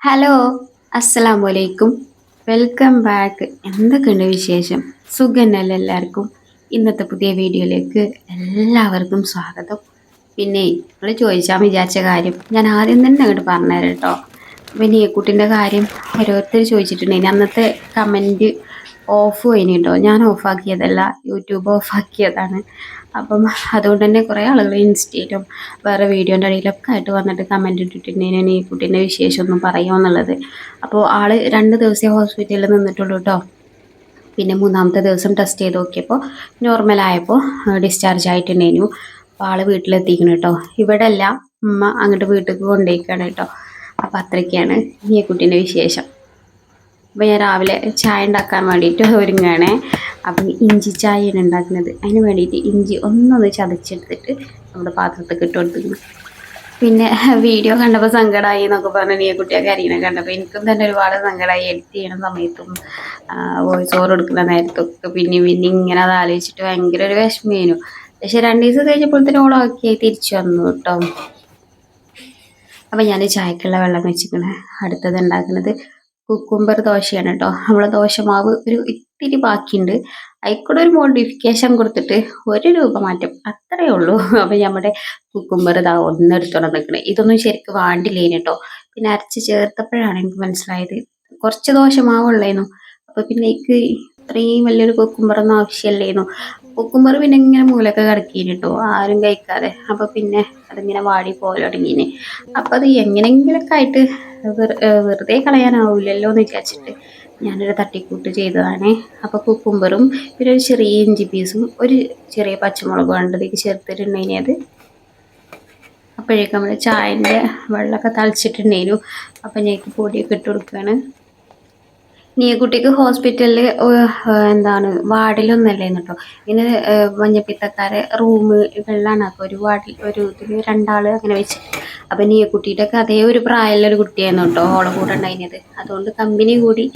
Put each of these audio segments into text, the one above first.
Hello അസ്സലാമു അലൈക്കും welcome back എന്തൊക്കെയുണ്ട് വിശേഷം? സുഖനല്ല എല്ലാവർക്കും? ഇന്നത്തെ പുതിയ വീഡിയോയിലേക്ക് എല്ലാവർക്കും സ്വാഗതം. പിന്നെ നിങ്ങൾ ചോദിച്ചാൽ വിചാരിച്ച കാര്യം ഞാൻ ആദ്യം തന്നെ അങ്ങോട്ട് പറഞ്ഞുതരാം കേട്ടോ. പിന്നെ ഈ കുട്ടിന്റെ കാര്യം ഓരോരുത്തർ ചോദിച്ചിട്ടുണ്ടെങ്കിൽ അന്നത്തെ കമന്റ് ഓഫ് കഴിഞ്ഞു കേട്ടോ ഞാൻ ഓഫാക്കിയതല്ല യൂട്യൂബ് ഓഫാക്കിയതാണ് അപ്പം അതുകൊണ്ട് തന്നെ കുറേ ആളുകൾ ഇൻസ്റ്റയിലും വേറെ വീഡിയോന്റെ ഇടയിലൊക്കെ ആയിട്ട് വന്നിട്ട് കമന്റ് ഇട്ടിട്ടുണ്ടെങ്കിൽ ഈ കുട്ടീന്റെ വിശേഷമൊന്നും പറയുമെന്നുള്ളത് അപ്പോൾ ആൾ രണ്ട് ദിവസം ഹോസ്പിറ്റലിൽ നിന്നിട്ടുള്ളൂ കേട്ടോ പിന്നെ മൂന്നാമത്തെ ദിവസം ടെസ്റ്റ് ചെയ്ത് നോക്കിയപ്പോൾ നോർമലായപ്പോൾ ഡിസ്ചാർജ് ആയിട്ടുണ്ടായിരുന്നു. അപ്പോൾ ആൾ വീട്ടിലെത്തിക്കണം കേട്ടോ ഇവിടെ അല്ല ഉമ്മ അങ്ങോട്ട് വീട്ടിലേക്ക് കൊണ്ടുപോയിക്കാണ് കേട്ടോ അപ്പോൾ അത്രയ്ക്കാണ് ഈ കുട്ടീന്റെ വിശേഷം. അപ്പോൾ ഞാൻ രാവിലെ ചായ ഉണ്ടാക്കാൻ വേണ്ടിയിട്ട് ഒരുങ്ങുകയാണ്. അപ്പം ഇഞ്ചി ചായയാണ് ഉണ്ടാക്കുന്നത്. അതിന് വേണ്ടിയിട്ട് ഇഞ്ചി ഒന്നൊന്ന് ചതച്ചെടുത്തിട്ട് നമ്മുടെ പാത്രത്തിൽ ഇട്ട് പിന്നെ വീഡിയോ കണ്ടപ്പോൾ സങ്കടമായി എന്നൊക്കെ പറഞ്ഞു നീ കുട്ടിയൊക്കെ അറിയണം കണ്ടപ്പോൾ എനിക്കും തന്നെ ഒരുപാട് സങ്കടമായി എഡിറ്റ് ചെയ്യണ സമയത്തും വോയിസ് ഓവർ എടുക്കുന്ന നേരത്തൊക്കെ പിന്നെ പിന്നെ ഇങ്ങനെ അത് ആലോചിച്ചിട്ട് ഭയങ്കര ഒരു വിഷമേനു പക്ഷെ രണ്ട് ദിവസം കഴിഞ്ഞപ്പോഴത്തേനും ഓളാക്കി തിരിച്ചു വന്നു കേട്ടോ. അപ്പം ഞാൻ ചായക്കുള്ള വെള്ളം വെച്ചിരിക്കണേ. അടുത്തത് ഉണ്ടാക്കുന്നത് കുക്കുംബർ ദോശയാണ് കേട്ടോ നമ്മളെ ദോശമാവ് ഒരു ഇത്തിരി ബാക്കിയുണ്ട്. അതിൽക്കൂടെ ഒരു മോഡിഫിക്കേഷൻ കൊടുത്തിട്ട് ഒരു രൂപ മാറ്റം. അത്രയേ ഉള്ളൂ. അപ്പം നമ്മുടെ കുക്കുംബർ ഇതാ ഒന്നെടുത്തോണ്ട് നിൽക്കണേ ഇതൊന്നും ശരിക്കും വാണ്ടില്ലേന് കേട്ടോ പിന്നെ അരച്ച് ചേർത്തപ്പോഴാണ് എനിക്ക് മനസ്സിലായത് കുറച്ച് ദോശമാവുള്ളേന്നു അപ്പൊ പിന്നെ എനിക്ക് ഇത്രയും വലിയൊരു കുക്കുംബറൊന്നും ആവശ്യമല്ലേന്നു കുക്കുംബർ പിന്നെ ഇങ്ങനെ മൂലൊക്കെ കിടക്കീന് കേട്ടോ ആരും കഴിക്കാതെ. അപ്പൊ പിന്നെ അതിങ്ങനെ വാടി പോലെ തുടങ്ങീന്. അപ്പൊ അത് എങ്ങനെങ്കിലൊക്കെ ആയിട്ട് വെറുതെ കളയാനാവില്ലല്ലോ എന്ന് വിചാരിച്ചിട്ട് ഞാനൊരു തട്ടിക്കൂട്ട് ചെയ്തതാണ്. അപ്പോൾ കുക്കുമ്പറും പിന്നെ ഒരു ചെറിയ ഇഞ്ചി പീസും ഒരു ചെറിയ പച്ചമുളകും കണ്ടതിലേക്ക് ചേർത്തിട്ടുണ്ടെങ്കിൽ അത്. അപ്പോഴേക്കും നമ്മൾ ചായന്റെ വെള്ളമൊക്കെ തളിച്ചിട്ടുണ്ടായിരുന്നു അപ്പം ഞങ്ങൾക്ക് പൊടിയൊക്കെ ഇട്ട് കൊടുക്കുകയാണ്. കുട്ടിക്ക് ഹോസ്പിറ്റലിൽ എന്താണ് വാർഡിലൊന്നല്ലേന്ന് കേട്ടോ ഇങ്ങനെ മഞ്ഞപ്പിത്തക്കാരെ റൂമുകളിലാണ് അപ്പോൾ ഒരു വാർഡിൽ ഒരു ഇതിൽ രണ്ടാൾ അങ്ങനെ വെച്ച്. അപ്പം കുട്ടിയുടെ ഒക്കെ അതേ ഒരു പ്രായമുള്ള ഒരു കുട്ടിയായിരുന്നു കേട്ടോ ഓളെ കൂടെ ഉണ്ടായിരുന്നത്. അതുകൊണ്ട് കമ്പനി കൂടി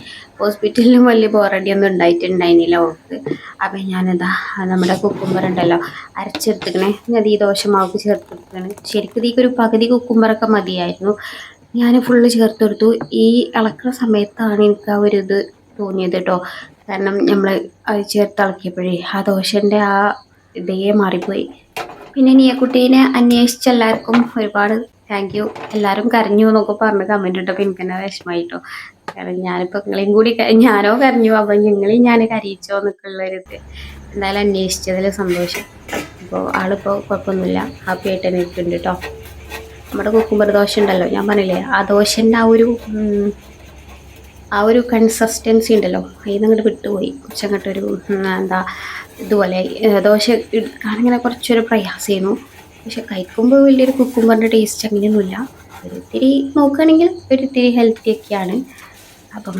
ഹോസ്പിറ്റലിലും വലിയ ബോറടിയൊന്നും ഉണ്ടായിട്ടുണ്ടായിരുന്നില്ല ഓൾക്ക്. അപ്പം ഞാനെന്താ നമ്മുടെ കുക്കുംബർ ഉണ്ടല്ലോ അരച്ചെടുത്തിക്കണേ ഞാൻ ഈ ദോശമാവ് ചേർത്തെടുത്തിക്കണേ ശരിക്കും ഇതിക്കൊരു പകുതി കുക്കുംബറൊക്കെ മതിയായിരുന്നു. ഞാൻ ഫുള്ള് ചേർത്ത് കൊടുത്തു ഈ ഇളക്കുന്ന സമയത്താണ് എനിക്ക് ആ ഒരു ഇത് തോന്നിയത് കേട്ടോ കാരണം നമ്മൾ ചേർത്ത് ഇളക്കിയപ്പോഴേ ആ ദോശന്റെ ആ ഇതേ മാറിപ്പോയി. പിന്നെ കുട്ടീനെ അന്വേഷിച്ച എല്ലാവർക്കും ഒരുപാട് താങ്ക് യു എല്ലാവരും കരഞ്ഞു എന്നൊക്കെ പറഞ്ഞ് കമന്റ് ഇട്ടപ്പോൾ എനിക്ക് തന്നെ വിഷമമായിട്ടോ കാരണം ഞാനിപ്പോൾ നിങ്ങളെയും കൂടി ഞാനോ കരഞ്ഞു അപ്പം നിങ്ങളെയും ഞാൻ കരയിച്ചോ എന്നൊക്കെയുള്ളൊരിത് എന്തായാലും അന്വേഷിച്ചതിൽ സന്തോഷം. അപ്പോൾ ആളിപ്പോൾ കുഴപ്പമൊന്നുമില്ല. ഹാപ്പി ആയിട്ട് നിൽക്കുന്നുണ്ട് കേട്ടോ നമ്മുടെ കുക്കുംബർ ദോശ ഉണ്ടല്ലോ ഞാൻ പറഞ്ഞില്ലേ ആ ദോശന്റെ ആ ഒരു ആ ഒരു കൺസിസ്റ്റൻസി ഉണ്ടല്ലോ അതിൽ നിന്ന് വിട്ടുപോയി. കുറച്ചങ്ങോട്ടൊരു എന്താ ഇതുപോലെ ദോശ എടുക്കാനിങ്ങനെ കുറച്ചൊരു പ്രയാസം ചെയ്യുന്നു പക്ഷെ കഴിക്കുമ്പോൾ വലിയൊരു കുക്കുംബറിന്റെ ടേസ്റ്റ് അങ്ങനെയൊന്നുമില്ല. ഒരിത്തിരി നോക്കുകയാണെങ്കിൽ ഒരിത്തിരി ഹെൽത്തി ഒക്കെയാണ്. അപ്പം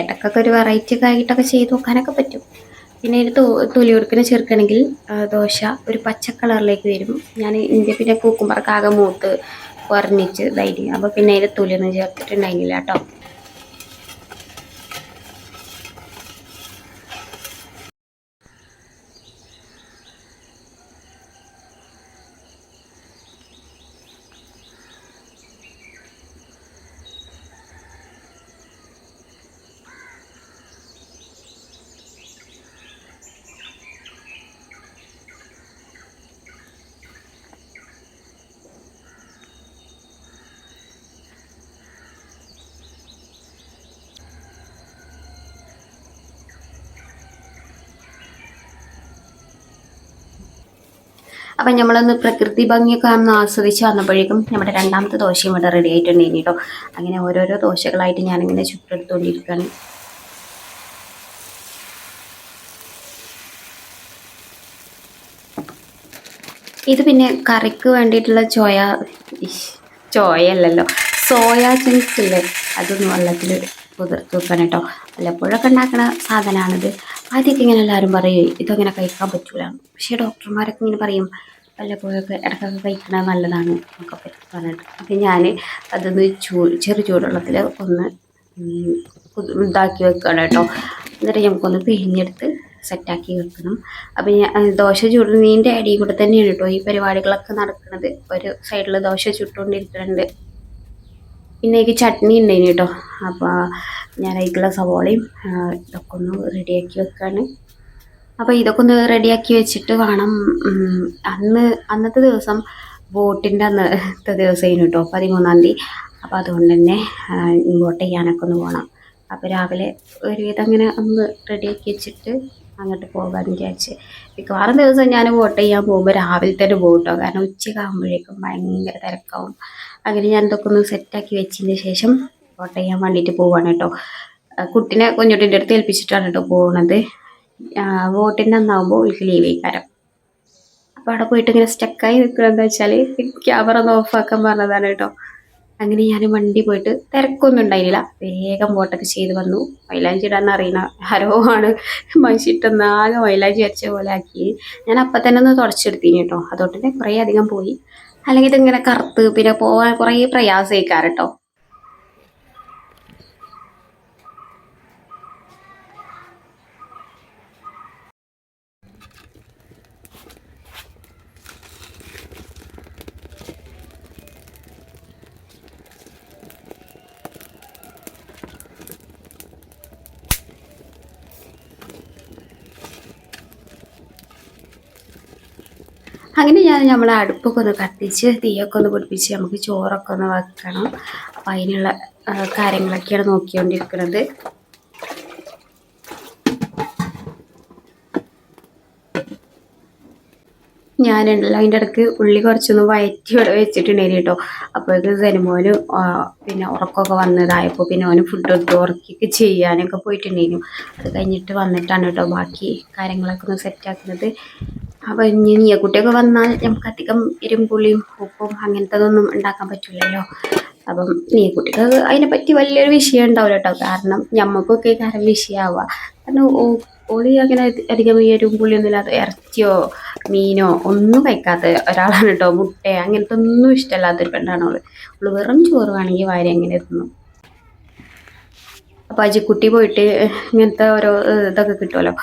ഇടയ്ക്കൊക്കെ ഒരു വെറൈറ്റി ഒക്കെ ആയിട്ടൊക്കെ ചെയ്ത് നോക്കാനൊക്കെ പറ്റും. പിന്നെ ഇത് തൊലി കൊടുക്കുന്ന ചേർക്കണമെങ്കിൽ ദോശ ഒരു പച്ച കളറിലേക്ക് വരും. ഞാൻ ഇതിന്റെ പിന്നെ കൂക്കുമ്പറക്കാകെ മൂത്ത് കുറഞ്ഞിച്ച് ഇതായിരിക്കും. അപ്പോൾ പിന്നെ അതിന്റെ തൊലിയൊന്നും ചേർത്തിട്ടുണ്ടായിരുന്നില്ല കേട്ടോ. അപ്പം നമ്മളൊന്ന് പ്രകൃതി ഭംഗിയൊക്കെ ഒന്ന് ആസ്വദിച്ച് വന്നപ്പോഴേക്കും നമ്മുടെ രണ്ടാമത്തെ ദോശയും ഇവിടെ റെഡി ആയിട്ടുണ്ടായിരുന്നു കേട്ടോ. അങ്ങനെ ഓരോരോ ദോശകളായിട്ട് ഞാനിങ്ങനെ ചുട്ടെടുത്തുകൊണ്ടിരിക്കുകയാണ് ഇത് പിന്നെ കറിക്ക് വേണ്ടിയിട്ടുള്ള ചോയ അല്ലല്ലോ സോയാ ചങ്ക്സ് ഇല്ലേ? അതൊന്ന് വെള്ളത്തിൽ വെക്കണം കേട്ടോ വല്ലപ്പോഴൊക്കെ ഉണ്ടാക്കുന്ന സാധനമാണിത് ആദ്യമൊക്കെ ഇങ്ങനെ എല്ലാവരും പറയും ഇതങ്ങനെ കഴിക്കാൻ പറ്റൂല. പക്ഷേ ഡോക്ടർമാരൊക്കെ ഇങ്ങനെ പറയും വല്ലപ്പോഴൊക്കെ ഇടയ്ക്കൊക്കെ കഴിക്കണത് നല്ലതാണ് എന്നൊക്കെ പറഞ്ഞിട്ട്. അപ്പം ഞാൻ അതൊന്ന് ചൂ ചെറു ചൂടുവെള്ളത്തിൽ ഒന്ന് ഇതാക്കി വെക്കണം കേട്ടോ. എന്നിട്ട് നമുക്കൊന്ന് പിഴിഞ്ഞെടുത്ത് സെറ്റാക്കി വെക്കണം. അപ്പം ഞാൻ ദോശ ചുടുന്നതിന്റെ അടിയിൽ കൂടെ തന്നെയാണ് കേട്ടോ ഈ പരിപാടികളൊക്കെ നടക്കുന്നത്. ഒരു സൈഡിൽ ദോശ ചുട്ടുകൊണ്ടിരിക്കുന്നുണ്ട്. പിന്നെ എനിക്ക് ചട്നി ഉണ്ടായിന് കേട്ടോ അപ്പോൾ ഞാൻ അതിലേക്കുള്ള സവോളയും ഇതൊക്കെ ഒന്ന് റെഡിയാക്കി വെക്കാണ്. അപ്പോൾ ഇതൊക്കെ ഒന്ന് റെഡിയാക്കി വെച്ചിട്ട് വേണം അന്ന് അന്നത്തെ ദിവസം വോട്ടിന്റെ അന്നത്തെ ദിവസമായിരുന്നു കേട്ടോ പതിമൂന്നാം തീയതി. അപ്പോൾ അതുകൊണ്ട് തന്നെ വോട്ട് ചെയ്യാനൊക്കെ ഒന്ന് പോകണം അപ്പോൾ രാവിലെ ഒരുവിധം അങ്ങനെ ഒന്ന് റെഡിയാക്കി വെച്ചിട്ട് അങ്ങോട്ട് പോകാമെന്ന് വിചാരിച്ച്. മിക്കവാറും ദിവസം ഞാൻ വോട്ട് ചെയ്യാൻ പോകുമ്പോൾ രാവിലെ തന്നെ പോകും കേട്ടോ കാരണം ഉച്ചയൊക്കെ ആകുമ്പോഴേക്കും ഭയങ്കര തിരക്കാവും. അങ്ങനെ ഞാൻ ഇതൊക്കെ ഒന്ന് സെറ്റാക്കി വെച്ചതിന് ശേഷം ഫോട്ടോ ചെയ്യാൻ വേണ്ടിയിട്ട് പോവാണ് കേട്ടോ. കുട്ടിനെ കുഞ്ഞുട്ടിന്റെ അടുത്ത് ഏൽപ്പിച്ചിട്ടാണ് കേട്ടോ പോകുന്നത് വോട്ടിന്റെ അന്നാകുമ്പോൾ എനിക്ക് ലീവ് ചെയ്യിക്കാരം അപ്പോൾ അവിടെ പോയിട്ട് ഇങ്ങനെ സ്റ്റക്കായി നിൽക്കുന്നതെന്ന് വെച്ചാൽ ക്യാമറ ഒന്ന് ഓഫാക്കാൻ പറഞ്ഞതാണ് കേട്ടോ. അങ്ങനെ ഞാൻ വണ്ടി പോയിട്ട് തിരക്കൊന്നും ഉണ്ടായിരുന്നില്ല. വേഗം വോട്ടൊക്കെ ചെയ്ത് വന്നു. മൈലാഞ്ചി ഇടാൻ അറിയണ ഹരോ ആണ്. മനുഷ്യട്ടൊന്ന് ആകെ മൈലാഞ്ചി അരച്ച പോലെ ആക്കി. ഞാൻ അപ്പം തന്നെ ഒന്ന് തുടച്ചെടുത്തിന് കേട്ടോ. അതുകൊണ്ട് തന്നെ കുറേ അധികം പോയി. അല്ലെങ്കിൽ ഇതിങ്ങനെ കറുത്ത് പിന്നെ പോകാൻ കുറേ പ്രയാസമായിക്കാറ് കേട്ടോ അങ്ങനെ ഞാൻ നമ്മളെ അടുപ്പൊക്കെ ഒന്ന് കത്തിച്ച് തീയൊക്കെ ഒന്ന് പിടിപ്പിച്ച് നമുക്ക് ചോറൊക്കെ ഒന്ന് വെക്കണം. അപ്പം അതിനുള്ള കാര്യങ്ങളൊക്കെയാണ് നോക്കിക്കൊണ്ടിരിക്കുന്നത്. ഞാനുണ്ടല്ലോ അതിന്റെ ഇടയ്ക്ക് ഉള്ളി കുറച്ചൊന്ന് വയറ്റി ഇവിടെ വെച്ചിട്ടുണ്ടായിരുന്നു കേട്ടോ. അപ്പോഴേക്ക് സെനിമോന് പിന്നെ ഉറക്കമൊക്കെ വന്നതായപ്പോൾ പിന്നെ ഓന് ഫുഡ് എടുത്ത് ഉറക്കിയൊക്കെ ചെയ്യാനൊക്കെ പോയിട്ടുണ്ടായിരുന്നു. അത് കഴിഞ്ഞിട്ട് വന്നിട്ടാണ് കേട്ടോ ബാക്കി കാര്യങ്ങളൊക്കെ ഒന്ന് സെറ്റാക്കുന്നത് അപ്പോൾ ഇനി കുട്ടിയൊക്കെ വന്നാൽ നമുക്ക് അധികം ഇരുമ്പുള്ളിയും ഉപ്പും അങ്ങനത്തതൊന്നും ഉണ്ടാക്കാൻ പറ്റില്ലല്ലോ. അപ്പം നീ നീയക്കുട്ടിക്ക് അതിനെപ്പറ്റി വലിയൊരു വിഷയം ഉണ്ടാവില്ല കേട്ടോ. കാരണം ഞമ്മക്കൊക്കെ കാരണം വിഷയമാവുക കാരണം ഓളി അങ്ങനെ അധികം ഈ എരുമ്പുള്ളിയൊന്നും ഇല്ലാതെ ഇറച്ചിയോ മീനോ ഒന്നും കഴിക്കാത്ത ഒരാളാണ് കേട്ടോ. മുട്ട അങ്ങനത്തെ ഒന്നും ഇഷ്ടമല്ലാത്തൊരു പെണ്ണാണ് അവൾ അവൾ വെറും ചോറ് വേണമെങ്കിൽ വാരി അങ്ങനെ തിന്നും. അപ്പോൾ അജിക്കുട്ടി പോയിട്ട് ഇങ്ങനത്തെ ഓരോ ഇതൊക്കെ കിട്ടുമല്ലോ.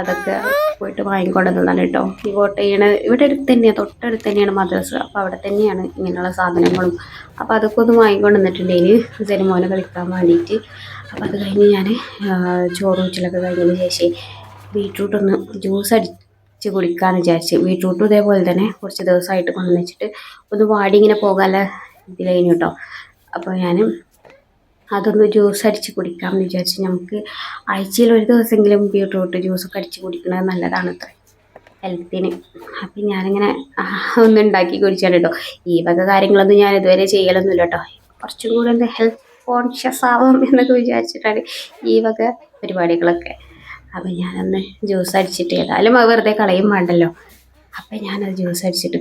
അതൊക്കെ പോയിട്ട് വാങ്ങിക്കൊണ്ടുവന്നതാണ് കേട്ടോ. കോട്ടയാണ് ഇവിടെ അടുത്ത് തന്നെയാണ് തൊട്ടടുത്ത് തന്നെയാണ് മദ്രസ. അപ്പോൾ അവിടെ തന്നെയാണ് ഇങ്ങനെയുള്ള സാധനങ്ങളും. അപ്പോൾ അതൊക്കെ ഒന്ന് വാങ്ങിക്കൊണ്ടുവന്നിട്ടുണ്ടെങ്കിൽ ജനമോനെ കളിക്കാൻ വേണ്ടിയിട്ട്. അപ്പോൾ അത് കഴിഞ്ഞ് ഞാൻ ചോറ് ഊറ്റലൊക്കെ കഴിഞ്ഞതിന് ശേഷം ബീട്രൂട്ട് ഒന്ന് ജ്യൂസ് അടിച്ച് കുടിക്കാമെന്ന് വിചാരിച്ച്. ബീട്രൂട്ടും ഇതേപോലെ തന്നെ കുറച്ച് ദിവസമായിട്ട് കൊണ്ടുവന്ന് വെച്ചിട്ട് ഒന്ന് വാടി ഇങ്ങനെ പോകാനുള്ള ഇതിലായിരുന്നു കേട്ടോ. അപ്പോൾ ഞാൻ അതൊന്ന് ജ്യൂസ് അടിച്ച് കുടിക്കാമെന്ന് വിചാരിച്ചു നമുക്ക് ആഴ്ചയിൽ ഒരു ദിവസമെങ്കിലും ബീട്രൂട്ട് ജ്യൂസൊക്കെ അടിച്ച് കുടിക്കുന്നത് നല്ലതാണ് അത്ര ഹെൽത്തിന്. അപ്പം ഞാനിങ്ങനെ ഒന്ന് ഉണ്ടാക്കി കുടിച്ചാണ് കേട്ടോ ഈ വക കാര്യങ്ങളൊന്നും ഞാൻ ഇതുവരെ ചെയ്യലൊന്നുമില്ല കേട്ടോ കുറച്ചും കൂടെ ഒന്ന് ഹെൽത്ത് കോൺഷ്യസ് ആവാം എന്നൊക്കെ വിചാരിച്ചിട്ടാണ് ഈ വക പരിപാടികളൊക്കെ. അപ്പം ഞാനൊന്ന് ജ്യൂസ് അടിച്ചിട്ട് ഏതായാലും വെറുതെ കളയും വേണ്ടല്ലോ. അപ്പം ഞാനത് ജ്യൂസ് അടിച്ചിട്ട്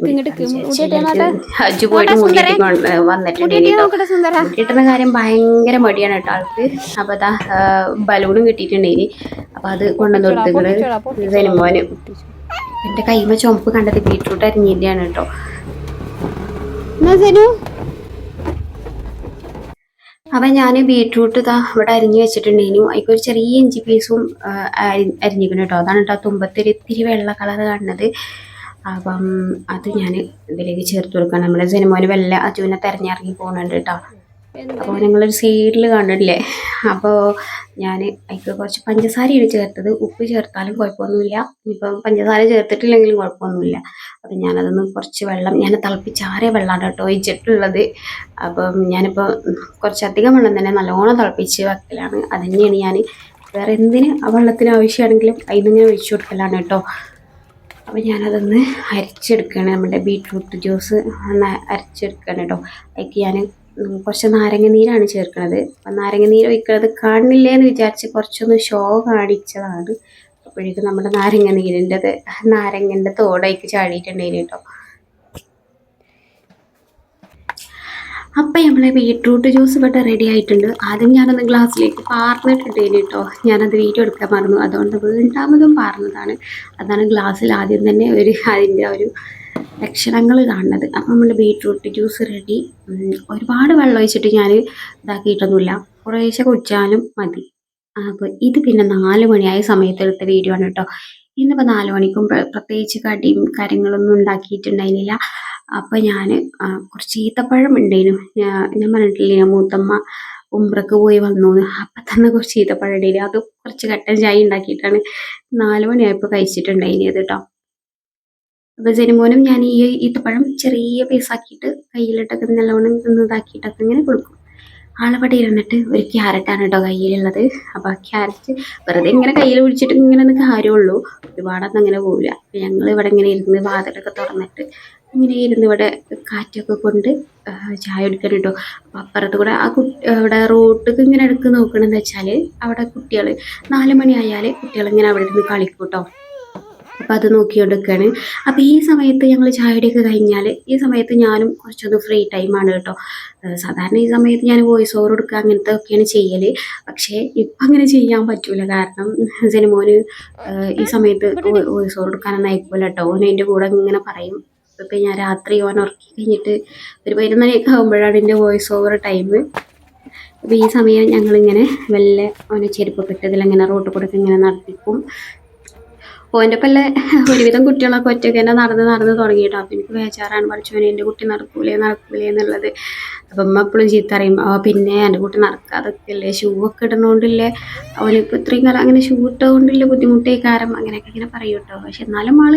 അജ്ജു പോയിട്ട് മുടിയിട്ട് കിട്ടുന്ന കാര്യം ഭയങ്കര മടിയാണ് കേട്ടോ ആൾക്ക്. അപ്പൊ അതാ ബലൂണും കിട്ടിയിട്ടുണ്ടെങ്കിൽ അപ്പൊ അത് കൊണ്ടുവന്ന് കൊടുത്തിട്ട് വരുമ്പോന് എന്റെ കൈമ ചുമപ്പ് കണ്ടത് ബീട്രൂട്ട് അരിഞ്ഞിന്റെയാണ് കേട്ടോ. അപ്പൊ ഞാൻ ബീട്രൂട്ട് ഇതാ ഇവിടെ അരിഞ്ഞു വെച്ചിട്ടുണ്ടായിരുന്നു അതിക്കൊരു ചെറിയ ഇഞ്ചി പീസും അരിഞ്ഞിരിക്കുന്നു കേട്ടോ. അതാണ് കേട്ടോ തുമ്പത്തൊരു ഇത്തിരി വെള്ള കളർ കാണുന്നത്. അപ്പം അത് ഞാൻ ഇതിലേക്ക് ചേർത്ത് കൊടുക്കണം. നമ്മുടെ സിനിമയിൽ വല്ല അജുവിനെ തെരഞ്ഞിറങ്ങി പോകുന്നുണ്ട് കേട്ടോ അപ്പോൾ നിങ്ങളൊരു സൈഡിൽ കണ്ടിട്ടില്ലേ? അപ്പോൾ ഞാൻ അതിക്ക് കുറച്ച് പഞ്ചസാരയാണ് ചേർത്തത്. ഉപ്പ് ചേർത്താലും കുഴപ്പമൊന്നുമില്ല. ഇപ്പം പഞ്ചസാര ചേർത്തിട്ടില്ലെങ്കിലും കുഴപ്പമൊന്നുമില്ല. അപ്പം ഞാനതൊന്ന് കുറച്ച് വെള്ളം ഞാൻ തിളപ്പിച്ചാറിയ വെള്ളമാണ് കേട്ടോ ഒഴിച്ചിട്ടുള്ളത്. അപ്പം ഞാനിപ്പോൾ കുറച്ചധികം വെള്ളം തന്നെ നല്ലോണം തിളപ്പിച്ച് വെക്കലാണ്. അത് തന്നെയാണ് ഞാൻ വേറെ എന്തിന് ആ വെള്ളത്തിന് ആവശ്യമാണെങ്കിലും അതിന് ഞാൻ ഒഴിച്ചു കൊടുക്കലാണ് കേട്ടോ അപ്പോൾ ഞാനതൊന്ന് അരച്ചെടുക്കുകയാണ് നമ്മുടെ ബീട്രൂട്ട് ജ്യൂസ് ഒന്ന് അരച്ചെടുക്കുകയാണ് കേട്ടോ അതിലേക്ക് ഞാൻ കുറച്ച് നാരങ്ങ നീരാണ് ചേർക്കുന്നത് അപ്പം നാരങ്ങ നീര് ഒഴിക്കുന്നത് കാണില്ലേ എന്ന് വിചാരിച്ച് കുറച്ചൊന്ന് ഷോ കാണിച്ചതാണ്. അപ്പോഴേക്കും നമ്മുടെ നാരങ്ങ നീരിന്റെത് നാരങ്ങന്റെ തോടേക്ക് ചാടിയിട്ടുണ്ടായിരുന്നു കേട്ടോ അപ്പം നമ്മളെ ബീട്രൂട്ട് ജ്യൂസ് ഇവിടെ റെഡി ആയിട്ടുണ്ട്. ആദ്യം ഞാനൊന്ന് ഗ്ലാസ്സിലേക്ക് പാർന്നിട്ടുണ്ടേന് കേട്ടോ ഞാനത് വീഡിയോ എടുക്കാൻ മറന്നു. അതുകൊണ്ട് വീണ്ടാമതും പാർന്നതാണ്. അതാണ് ഗ്ലാസ്സിൽ ആദ്യം തന്നെ ഒരു അതിന്റെ ഒരു ലക്ഷണങ്ങൾ കാണുന്നത്. അപ്പം നമ്മൾ ബീട്രൂട്ട് ജ്യൂസ് റെഡി ഒരുപാട് വെള്ളം ഒഴിച്ചിട്ട് ഞാൻ ഇതാക്കിയിട്ടൊന്നുമില്ല. കുറേശ്ശെ കുടിച്ചാലും മതി. അപ്പോൾ ഇത് പിന്നെ നാല് മണിയായ സമയത്തെടുത്ത വീഡിയോ ആണ് കേട്ടോ ഇന്നിപ്പോൾ നാല് മണിക്കും പ്ര- പ്രത്യേകിച്ച് കടിയും കാര്യങ്ങളൊന്നും ഉണ്ടാക്കിയിട്ടുണ്ടായിരുന്നില്ല. അപ്പോൾ ഞാൻ കുറച്ച് ഈത്തപ്പഴം ഉണ്ടേനു ഞാൻ പറഞ്ഞിട്ടില്ല മൂത്തമ്മ ഉംറക്ക് പോയി വന്നു അപ്പം തന്നെ കുറച്ച് ഈത്തപ്പഴം ഉണ്ടായിരുന്നു അത് കുറച്ച് കട്ടൻ ചായ ഉണ്ടാക്കിയിട്ടാണ് നാല് മണിയായപ്പോൾ കഴിച്ചിട്ടുണ്ടായിരുന്നത് കേട്ടോ അപ്പോൾ ജനിമോനും ഞാൻ ഈ ഈത്തപ്പഴം ചെറിയ പീസാക്കിയിട്ട് കയ്യിലിട്ടൊക്കെ ഒന്ന് ഇതാക്കിയിട്ടൊക്കെ ഇങ്ങനെ കൊടുക്കും. ആളവിടെ ഇരുന്നിട്ട് ഒരു ക്യാരറ്റാണ് കേട്ടോ കയ്യിലുള്ളത്. അപ്പോൾ ക്യാരറ്റ് വെറുതെ ഇങ്ങനെ കയ്യിൽ പിടിച്ചിട്ട് ഇങ്ങനെ കാര്യമുള്ളൂ ഒരുപാടൊന്നും അങ്ങനെ പോവില്ല. ഞങ്ങൾ ഇവിടെ ഇങ്ങനെ ഇരുന്ന് വാതിലൊക്കെ തുറന്നിട്ട് ഇങ്ങനെ ഇരുന്ന് ഇവിടെ കാറ്റൊക്കെ കൊണ്ട് ചായ കുടിക്കാൻ കേട്ടോ അപ്പം അപ്പുറത്ത് കൂടെ ആ കുട്ടി അവിടെ റോട്ടിക്ക് ഇങ്ങനെ എടുക്ക് നോക്കണമെന്ന് വെച്ചാൽ അവിടെ കുട്ടികൾ നാല് മണിയായാൽ കുട്ടികൾ ഇങ്ങനെ അവിടെ ഇരുന്ന് കളിക്കൂട്ടോ കേട്ടോ അപ്പോൾ അത് നോക്കിക്കൊണ്ട് നിൽക്കുകയാണ് അപ്പോൾ ഈ സമയത്ത് ഞങ്ങൾ ചായയുടെയൊക്കെ കഴിഞ്ഞാൽ ഈ സമയത്ത് ഞാനും കുറച്ചൊന്ന് ഫ്രീ ടൈമാണ് കേട്ടോ സാധാരണ ഈ സമയത്ത് ഞാൻ വോയിസ് ഓവർ കൊടുക്കുക അങ്ങനത്തെ ഒക്കെയാണ് ചെയ്യൽ പക്ഷേ ഇപ്പം അങ്ങനെ ചെയ്യാൻ പറ്റൂല. കാരണം സിനിമോന് ഈ സമയത്ത് വോയിസ് ഓവർ കൊടുക്കാനൊന്നും അയക്കൂല കേട്ടോ ഓൻ എന്റെ കൂടെ ഇങ്ങനെ പറയും. ഇപ്പം ഞാൻ രാത്രി ഓൻ ഉറക്കി കഴിഞ്ഞിട്ട് ഒരു പതിനൊന്ന് മണിയൊക്കെ ആകുമ്പോഴാണ് എന്റെ വോയിസ് ഓവർ ടൈം അപ്പോൾ ഈ സമയം ഞങ്ങളിങ്ങനെ വല്ല ഓനെ ചെരുപ്പൊക്കെ ഇട്ടതിലിങ്ങനെ റോട്ടിൽ കൂടെ ഇങ്ങനെ നടത്തിക്കും ഓന്റെ പല്ല ഒരുവിധം കുട്ടികളൊക്കെ ഒറ്റയ്ക്ക് തന്നെ നടന്ന് നടന്ന് തുടങ്ങിയിട്ടോ. അപ്പം എനിക്ക് ബേജാറാണ്. പഠിച്ചോനെ എന്റെ കുട്ടി നടക്കൂലേ നടക്കൂലേ എന്നുള്ളത്. അപ്പം അമ്മ എപ്പോഴും ചീത്ത അറിയും ആ പിന്നെ എന്റെ കുട്ടി നടക്കാതൊക്കെ അല്ലേ ഷൂ ഒക്കെ ഇടുന്നതുകൊണ്ടില്ലേ അവനിപ്പോൾ ഇത്രയും കാലം അങ്ങനെ ഷൂ ഇട്ടതുകൊണ്ടില്ല ബുദ്ധിമുട്ടേ കാരം അങ്ങനെയൊക്കെ ഇങ്ങനെ പറയൂട്ടോ പക്ഷെ എന്നാലും ആൾ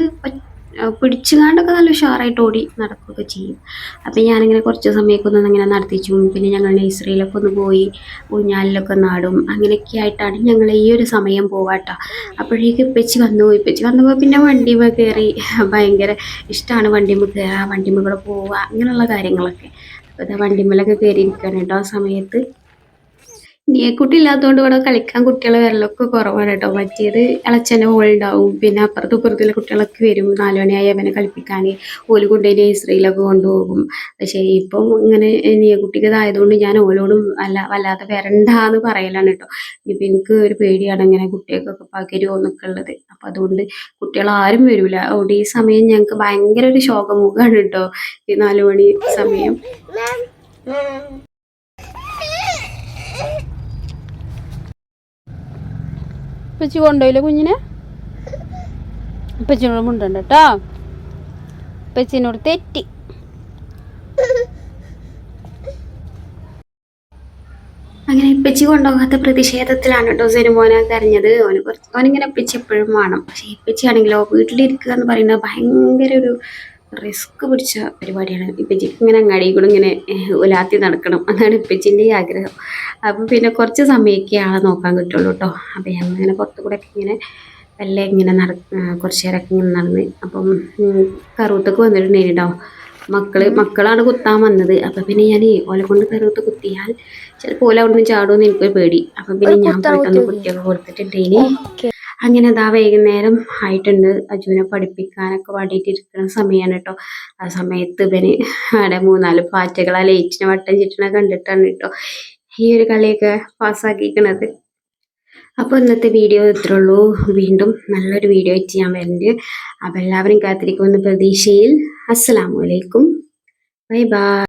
പിടിച്ചുകാണ്ടൊക്കെ നല്ല ഉഷാറായിട്ട് ഓടി നടക്കുകയൊക്കെ ചെയ്യും. അപ്പം ഞാനിങ്ങനെ കുറച്ച് സമയമൊക്കെ ഒന്ന് ഇങ്ങനെ നടത്തിച്ചു. പിന്നെ ഞങ്ങൾ നേഴ്സറിയിലൊക്കെ ഒന്ന് പോയി ഊഞ്ഞാലിലൊക്കെ നാടും. അങ്ങനെയൊക്കെ ആയിട്ടാണ് ഞങ്ങൾ ഈ ഒരു സമയം പോവാട്ടോ. അപ്പോഴേക്ക് ഇപ്പച്ചി വന്നു. ഇപ്പച്ചി വന്നപ്പോൾ പിന്നെ വണ്ടിമ കയറി. ഭയങ്കര ഇഷ്ടമാണ് വണ്ടിമ കയറുക വണ്ടിമ പോവുക അങ്ങനെയുള്ള കാര്യങ്ങളൊക്കെ. അപ്പോൾ വണ്ടിമേലൊക്കെ കയറിയിരിക്കുകയാണ് കേട്ടോ ആ സമയത്ത്. നീക്കുട്ടി ഇല്ലാത്തതുകൊണ്ട് ഇവിടെ കളിക്കാൻ കുട്ടികൾ വരലൊക്കെ കുറവാണ് കേട്ടോ. മറ്റേത് ഇളച്ചന്റെ മോളുണ്ടാവും. പിന്നെ അപ്പുറത്തും ഇപ്പുറത്തുള്ള കുട്ടികളൊക്കെ വരും. നാലുമണിയായി അവനെ കളിപ്പിക്കാൻ ഓൽ കൊണ്ടുപോയി നഴ്സറിയിലൊക്കെ കൊണ്ടുപോകും. പക്ഷേ ഇപ്പം ഇങ്ങനെ നീക്കുട്ടിക്ക് ഇതായതുകൊണ്ട് ഞാൻ ഓലോടും അല്ല വല്ലാതെ വരണ്ടാന്ന് പറയലാണ് കേട്ടോ. ഇപ്പം എനിക്ക് ഒരു പേടിയാണ് ഇങ്ങനെ കുട്ടികൾക്കൊക്കെ പകരുമോ എന്നൊക്കെ ഉള്ളത്. അപ്പം അതുകൊണ്ട് കുട്ടികൾ ആരും വരില്ല അതുകൊണ്ട് ഈ സമയം ഞങ്ങൾക്ക് ഭയങ്കര ഒരു ശോകമുഖമാണ് കേട്ടോ. ഈ നാലു മണി സമയം. ഇപ്പച്ചി കൊണ്ടുപോയില്ലേ കുഞ്ഞിനെ? ഇപ്പച്ചിനോട് മുണ്ടണ്ട കേട്ടോ. ഇപ്പച്ചിനോട് തെറ്റി. അങ്ങനെ ഇപ്പച്ചി കൊണ്ടുപോകാത്ത പ്രതിഷേധത്തിലാണ് കേട്ടോ സെനുമോനെ കരഞ്ഞത്. ഓന് കുറച്ച് ഓനിങ്ങനെ ഇപ്പച്ചി എപ്പോഴും വേണം. പക്ഷേ ഇപ്പച്ചി ആണെങ്കിലോ വീട്ടിലിരിക്കുക എന്ന് പറയുന്നത് ഭയങ്കര ഒരു റിസ്ക് പിടിച്ച പരിപാടിയാണ്. ഇപ്പച്ചിക്ക് ഇങ്ങനെ അങ്ങാടി കൂടെ ഇങ്ങനെ ഉലാത്തി നടക്കണം അതാണ് ഇപ്പച്ചിന്റെ ആഗ്രഹം. അപ്പം പിന്നെ കുറച്ച് സമയമൊക്കെ ആളെ നോക്കാൻ കിട്ടുള്ളൂ കേട്ടോ അപ്പം ഞങ്ങളിങ്ങനെ പുറത്തു കൂടെ ഒക്കെ ഇങ്ങനെ വല്ല ഇങ്ങനെ നട കുറച്ച് നേരമൊക്കെ ഇങ്ങനെ നടന്ന് അപ്പം കറൂത്തൊക്കെ വന്നിട്ടുണ്ടായിരുന്നു കേട്ടോ മക്കൾ മക്കളാണ് കുത്താൻ വന്നത്. അപ്പം പിന്നെ ഞാൻ ഓലെ കൊണ്ട് കറുത്ത് കുത്തിയാൽ ചിലപ്പോൾ ഓല നിന്ന് ചാടുമെന്ന് എനിക്കൊരു പേടി. അപ്പം പിന്നെ ഞാൻ പോയിട്ടൊന്ന് കുട്ടിയൊക്കെ കൊടുത്തിട്ടുണ്ടേനി അങ്ങനെ അതാ വൈകുന്നേരം ആയിട്ടുണ്ട്. അജുവിനെ പഠിപ്പിക്കാനൊക്കെ വേണ്ടിയിട്ട് ഇരിക്കുന്ന സമയമാണ് കേട്ടോ ആ സമയത്ത് ഇവന് അവിടെ മൂന്നാൽ പാറ്റകൾ ആ ലൈറ്റിനെ വട്ടം ചുറ്റണ കണ്ടിട്ടാണ് കേട്ടോ ഈ ഒരു കളിയൊക്കെ പാസ്സാക്കിയിരിക്കണത് അപ്പോൾ ഇന്നത്തെ വീഡിയോ ഇത്രേ ഉള്ളൂ വീണ്ടും നല്ലൊരു വീഡിയോ ആയിട്ട് ഞാൻ വരുന്നുണ്ട് അപ്പോൾ എല്ലാവരും കാത്തിരിക്കുമെന്ന പ്രതീക്ഷയിൽ. അസ്സലാമു അലൈക്കും. Bye bye.